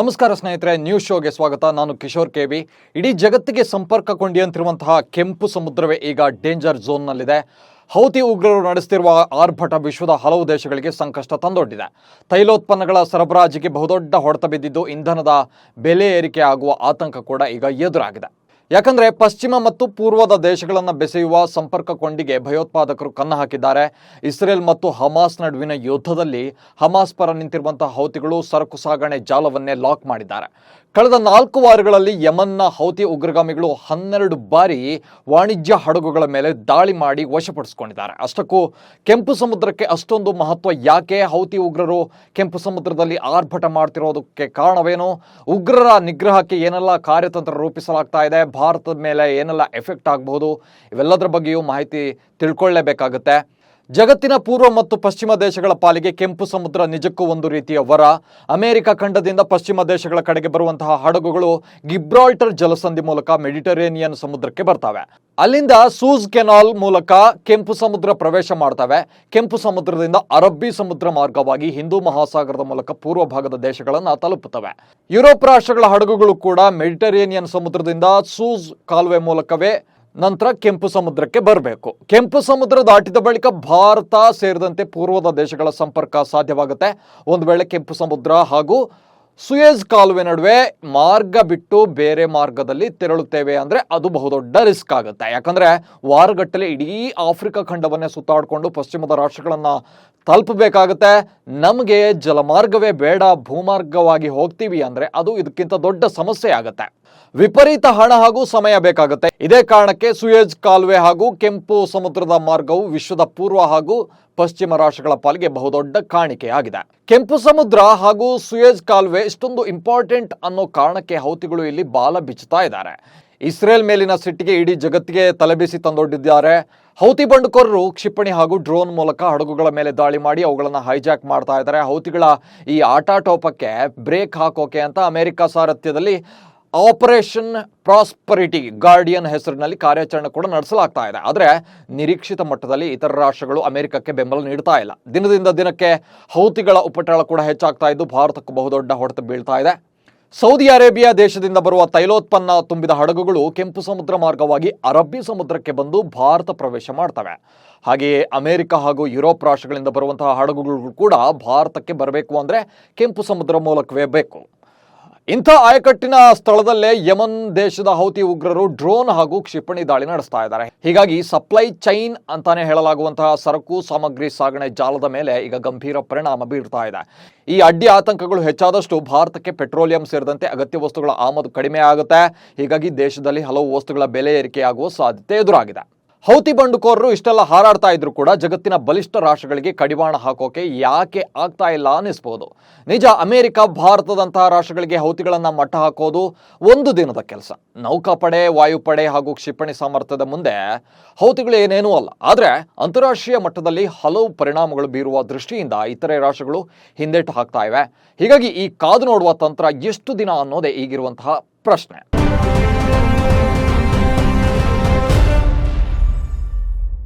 ನಮಸ್ಕಾರ ಸ್ನೇಹಿತರೆ ನ್ಯೂಸ್ ಶೋಗೆ ಸ್ವಾಗತ. ನಾನು ಕಿಶೋರ್ ಕೆ ಬಿ ಇಡೀ ಜಗತ್ತಿಗೆ ಸಂಪರ್ಕ ಕೊಂಡಿಯಂತಿರುವಂತಹ ಕೆಂಪು ಸಮುದ್ರವೇ ಈಗ ಡೇಂಜರ್ ಝೋನ್ನಲ್ಲಿದೆ ಹೌತಿ ಉಗ್ರರು ನಡೆಸುತ್ತಿರುವ ಆರ್ಭಟ ವಿಶ್ವದ ಹಲವು ದೇಶಗಳಿಗೆ ಸಂಕಷ್ಟ ತಂದೊಡ್ಡಿದೆ. ತೈಲೋತ್ಪನ್ನಗಳ ಸರಬರಾಜಿಗೆ ಬಹುದೊಡ್ಡ ಹೊಡೆತ ಬಿದ್ದಿದ್ದು ಇಂಧನದ ಬೆಲೆ ಏರಿಕೆ ಆಗುವ ಆತಂಕ ಕೂಡ ಈಗ ಎದುರಾಗಿದೆ. ಯಾಕಂದ್ರೆ ಪಶ್ಚಿಮ ಮತ್ತು ಪೂರ್ವದ ದೇಶಗಳನ್ನು ಬೆಸೆಯುವ ಸಂಪರ್ಕ ಕೊಂಡಿಗೆ ಭಯೋತ್ಪಾದಕರು ಕನ್ನ ಹಾಕಿದ್ದಾರೆ. ಇಸ್ರೇಲ್ ಮತ್ತು ಹಮಾಸ್ ನಡುವಿನ ಯುದ್ಧದಲ್ಲಿ ಹಮಾಸ್ ಪರ ನಿಂತಿರುವಂತಹ ಹೌತಿಗಳು ಸರಕು ಸಾಗಣೆ ಜಾಲವನ್ನೇ ಲಾಕ್ ಮಾಡಿದ್ದಾರೆ. ಕಳೆದ ನಾಲ್ಕು ವಾರಗಳಲ್ಲಿ ಯಮನ್ನ ಹೌತಿ ಉಗ್ರಗಾಮಿಗಳು ಹನ್ನೆರಡು ಬಾರಿ ವಾಣಿಜ್ಯ ಹಡಗುಗಳ ಮೇಲೆ ದಾಳಿ ಮಾಡಿ ವಶಪಡಿಸಿಕೊಂಡಿದ್ದಾರೆ. ಅಷ್ಟಕ್ಕೂ ಕೆಂಪು ಸಮುದ್ರಕ್ಕೆ ಅಷ್ಟೊಂದು ಮಹತ್ವ ಯಾಕೆ ಹೌತಿ ಉಗ್ರರು ಕೆಂಪು ಸಮುದ್ರದಲ್ಲಿ ಆರ್ಭಟ ಮಾಡ್ತಿರೋದಕ್ಕೆ ಕಾರಣವೇನು? ಉಗ್ರರ ನಿಗ್ರಹಕ್ಕೆ ಏನೆಲ್ಲ ಕಾರ್ಯತಂತ್ರ ರೂಪಿಸಲಾಗ್ತಾ ಇದೆ? ಭಾರತದ ಮೇಲೆ ಏನೆಲ್ಲ ಎಫೆಕ್ಟ್ ಆಗಬಹುದು ಇವೆಲ್ಲದರ ಬಗ್ಗೆಯೂ ಮಾಹಿತಿ ತಿಳ್ಕೊಳ್ಳೇಬೇಕಾಗುತ್ತೆ. ಜಗತ್ತಿನ ಪೂರ್ವ ಮತ್ತು ಪಶ್ಚಿಮ ದೇಶಗಳ ಪಾಲಿಗೆ ಕೆಂಪು ಸಮುದ್ರ ನಿಜಕ್ಕೂ ಒಂದು ರೀತಿಯ ವರ. ಅಮೆರಿಕ ಖಂಡದಿಂದ ಪಶ್ಚಿಮ ದೇಶಗಳ ಕಡೆಗೆ ಬರುವಂತಹ ಹಡಗುಗಳು ಗಿಬ್ರಾಲ್ಟರ್ ಜಲಸಂಧಿ ಮೂಲಕ ಮೆಡಿಟರೇನಿಯನ್ ಸಮುದ್ರಕ್ಕೆ ಬರ್ತವೆ. ಅಲ್ಲಿಂದ ಸೂಜ್ ಕೆನಾಲ್ ಮೂಲಕ ಕೆಂಪು ಸಮುದ್ರ ಪ್ರವೇಶ ಮಾಡ್ತವೆ. ಕೆಂಪು ಸಮುದ್ರದಿಂದ ಅರಬ್ಬಿ ಸಮುದ್ರ ಮಾರ್ಗವಾಗಿ ಹಿಂದೂ ಮಹಾಸಾಗರದ ಮೂಲಕ ಪೂರ್ವ ಭಾಗದ ದೇಶಗಳನ್ನು ತಲುಪುತ್ತವೆ. ಯುರೋಪ್ ರಾಷ್ಟ್ರಗಳ ಹಡಗುಗಳು ಕೂಡ ಮೆಡಿಟರೇನಿಯನ್ ಸಮುದ್ರದಿಂದ ಸೂಜ್ ಕಾಲುವೆ ಮೂಲಕವೇ ನಂತರ ಕೆಂಪು ಸಮುದ್ರಕ್ಕೆ ಬರಬೇಕು. ಕೆಂಪು ಸಮುದ್ರ ದಾಟಿದ ಬಳಿಕ ಭಾರತ ಸೇರಿದಂತೆ ಪೂರ್ವದ ದೇಶಗಳ ಸಂಪರ್ಕ ಸಾಧ್ಯವಾಗುತ್ತೆ. ಒಂದು ವೇಳೆ ಕೆಂಪು ಸಮುದ್ರ ಹಾಗೂ ಸುಯೇಜ್ ಕಾಲುವೆ ನಡುವೆ ಮಾರ್ಗ ಬಿಟ್ಟು ಬೇರೆ ಮಾರ್ಗದಲ್ಲಿ ತೆರಳುತ್ತೇವೆ ಅಂದರೆ ಅದು ಬಹುದೊಡ್ಡ ರಿಸ್ಕ್ ಆಗುತ್ತೆ. ಯಾಕಂದರೆ ವಾರಗಟ್ಟಲೆ ಇಡೀ ಆಫ್ರಿಕಾ ಖಂಡವನ್ನೇ ಸುತ್ತಾಡಿಕೊಂಡು ಪಶ್ಚಿಮದ ರಾಷ್ಟ್ರಗಳನ್ನು ತಲುಪಬೇಕಾಗುತ್ತೆ. ನಮಗೆ ಜಲಮಾರ್ಗವೇ ಬೇಡ, ಭೂಮಾರ್ಗವಾಗಿ ಹೋಗ್ತೀವಿ ಅಂದರೆ ಅದು ಇದಕ್ಕಿಂತ ದೊಡ್ಡ ಸಮಸ್ಯೆ ಆಗುತ್ತೆ. ವಿಪರೀತ ಹಣ ಹಾಗೂ ಸಮಯ ಬೇಕಾಗುತ್ತೆ. ಇದೇ ಕಾರಣಕ್ಕೆ ಸುಯೇಜ್ ಕಾಲುವೆ ಹಾಗೂ ಕೆಂಪು ಸಮುದ್ರದ ಮಾರ್ಗವು ವಿಶ್ವದ ಪೂರ್ವ ಹಾಗೂ ಪಶ್ಚಿಮ ರಾಷ್ಟ್ರಗಳ ಪಾಲಿಗೆ ಬಹುದೊಡ್ಡ ಕಾಣಿಕೆಯಾಗಿದೆ. ಕೆಂಪು ಸಮುದ್ರ ಹಾಗೂ ಸುಯೇಜ್ ಕಾಲುವೆ ಇಷ್ಟೊಂದು ಇಂಪಾರ್ಟೆಂಟ್ ಅನ್ನೋ ಕಾರಣಕ್ಕೆ ಹೌತಿಗಳು ಇಲ್ಲಿ ಬಾಲ ಬಿಚ್ಚುತ್ತಾ ಇದ್ದಾರೆ. ಇಸ್ರೇಲ್ ಮೇಲಿನ ಸಿಟ್ಟಿಗೆ ಇಡೀ ಜಗತ್ತಿಗೆ ತಲೆಬಿಸಿ ತಂದೊಡ್ಡಿದ್ದಾರೆ. ಹೌತಿ ಬಂಡುಕೋರರು ಕ್ಷಿಪಣಿ ಹಾಗೂ ಡ್ರೋನ್ ಮೂಲಕ ಹಡಗುಗಳ ಮೇಲೆ ದಾಳಿ ಮಾಡಿ ಅವುಗಳನ್ನು ಹೈಜಾಕ್ ಮಾಡ್ತಾ ಇದ್ದಾರೆ. ಹೌತಿಗಳ ಈ ಆಟಾಟೋಪಕ್ಕೆ ಬ್ರೇಕ್ ಹಾಕೋಕೆ ಅಂತ ಅಮೆರಿಕ ಸಾರಥ್ಯದಲ್ಲಿ ಆಪರೇಷನ್ ಪ್ರಾಸ್ಪರಿಟಿ ಗಾರ್ಡಿಯನ್ ಹೆಸರಿನಲ್ಲಿ ಕಾರ್ಯಾಚರಣೆ ಕೂಡ ನಡೆಸಲಾಗ್ತಾ ಇದೆ. ಆದರೆ ನಿರೀಕ್ಷಿತ ಮಟ್ಟದಲ್ಲಿ ಇತರ ರಾಷ್ಟ್ರಗಳು ಅಮೆರಿಕಕ್ಕೆ ಬೆಂಬಲ ನೀಡ್ತಾ ಇಲ್ಲ. ದಿನದಿಂದ ದಿನಕ್ಕೆ ಹೌತಿಗಳ ಉಪಟಳ ಕೂಡ ಹೆಚ್ಚಾಗ್ತಾ ಇದ್ದು ಭಾರತಕ್ಕೂ ಬಹುದೊಡ್ಡ ಹೊಡೆತ ಬೀಳ್ತಾ ಇದೆ. ಸೌದಿ ಅರೇಬಿಯಾ ದೇಶದಿಂದ ಬರುವ ತೈಲೋತ್ಪನ್ನ ತುಂಬಿದ ಹಡಗುಗಳು ಕೆಂಪು ಸಮುದ್ರ ಮಾರ್ಗವಾಗಿ ಅರಬ್ಬಿ ಸಮುದ್ರಕ್ಕೆ ಬಂದು ಭಾರತ ಪ್ರವೇಶ ಮಾಡ್ತವೆ. ಹಾಗೆಯೇ ಅಮೆರಿಕ ಹಾಗೂ ಯುರೋಪ್ ರಾಷ್ಟ್ರಗಳಿಂದ ಬರುವಂತಹ ಹಡಗುಗಳು ಕೂಡ ಭಾರತಕ್ಕೆ ಬರಬೇಕು ಅಂದರೆ ಕೆಂಪು ಸಮುದ್ರ ಮೂಲಕವೇ ಬೇಕು. ಇಂಥ ಆಯಕಟ್ಟಿನ ಸ್ಥಳದಲ್ಲೇ ಯಮನ್ ದೇಶದ ಹೌತಿ ಉಗ್ರರು ಡ್ರೋನ್ ಹಾಗೂ ಕ್ಷಿಪಣಿ ದಾಳಿ ನಡೆಸ್ತಾ ಇದ್ದಾರೆ. ಹೀಗಾಗಿ ಸಪ್ಲೈ ಚೈನ್ ಅಂತಾನೆ ಹೇಳಲಾಗುವಂತಹ ಸರಕು ಸಾಮಗ್ರಿ ಸಾಗಣೆ ಜಾಲದ ಮೇಲೆ ಈಗ ಗಂಭೀರ ಪರಿಣಾಮ ಬೀರ್ತಾ ಇದೆ. ಈ ಅಡ್ಡಿ ಆತಂಕಗಳು ಹೆಚ್ಚಾದಷ್ಟು ಭಾರತಕ್ಕೆ ಪೆಟ್ರೋಲಿಯಂ ಸೇರಿದಂತೆ ಅಗತ್ಯ ವಸ್ತುಗಳ ಆಮದು ಕಡಿಮೆ ಆಗುತ್ತೆ. ಹೀಗಾಗಿ ದೇಶದಲ್ಲಿ ಹಲವು ವಸ್ತುಗಳ ಬೆಲೆ ಏರಿಕೆಯಾಗುವ ಸಾಧ್ಯತೆ ಎದುರಾಗಿದೆ. ಹೌತಿ ಬಂಡುಕೋರರು ಇಷ್ಟೆಲ್ಲ ಹಾರಾಡ್ತಾ ಇದ್ರು ಕೂಡ ಜಗತ್ತಿನ ಬಲಿಷ್ಠ ರಾಷ್ಟ್ರಗಳಿಗೆ ಕಡಿವಾಣ ಹಾಕೋಕೆ ಯಾಕೆ ಆಗ್ತಾ ಇಲ್ಲ ಅನ್ನಿಸ್ಬೋದು. ನಿಜ, ಅಮೆರಿಕ, ಭಾರತದಂತಹ ರಾಷ್ಟ್ರಗಳಿಗೆ ಹೌತಿಗಳನ್ನ ಮಟ್ಟ ಹಾಕೋದು ಒಂದು ದಿನದ ಕೆಲಸ. ನೌಕಾಪಡೆ, ವಾಯುಪಡೆ ಹಾಗೂ ಕ್ಷಿಪಣಿ ಸಾಮರ್ಥ್ಯದ ಮುಂದೆ ಹೌತಿಗಳು ಏನೇನೂ ಅಲ್ಲ. ಆದರೆ ಅಂತಾರಾಷ್ಟ್ರೀಯ ಮಟ್ಟದಲ್ಲಿ ಹಲವು ಪರಿಣಾಮಗಳು ಬೀರುವ ದೃಷ್ಟಿಯಿಂದ ಇತರೆ ರಾಷ್ಟ್ರಗಳು ಹಿಂದೆಟ್ಟು ಹಾಕ್ತಾ ಇವೆ. ಹೀಗಾಗಿ ಈ ಕಾದು ನೋಡುವ ತಂತ್ರ ಎಷ್ಟು ದಿನ ಅನ್ನೋದೇ ಈಗಿರುವಂತಹ ಪ್ರಶ್ನೆ.